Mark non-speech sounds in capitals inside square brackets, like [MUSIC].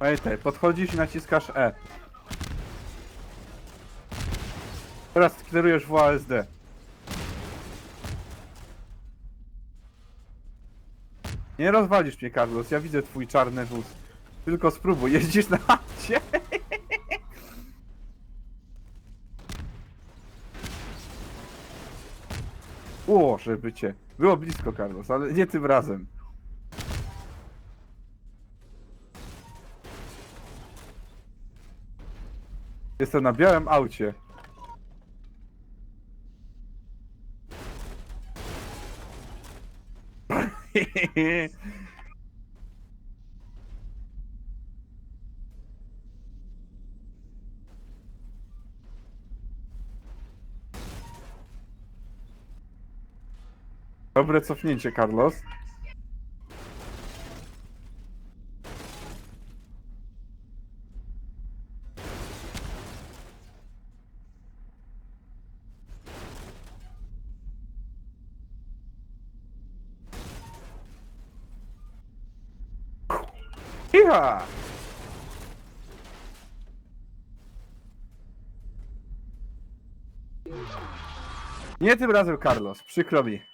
Pamiętaj, podchodzisz i naciskasz E. Teraz kierujesz WASD. Nie rozwalisz mnie, Carlos, ja widzę twój czarny wóz. Tylko spróbuj, [LAUGHS] jeździsz na aucie. O, żeby cię. Było blisko, Carlos, ale nie tym razem. Jestem na białym aucie. Dobre cofnięcie, Carlos. Iha! Nie tym razem, Carlos. Przykro mi.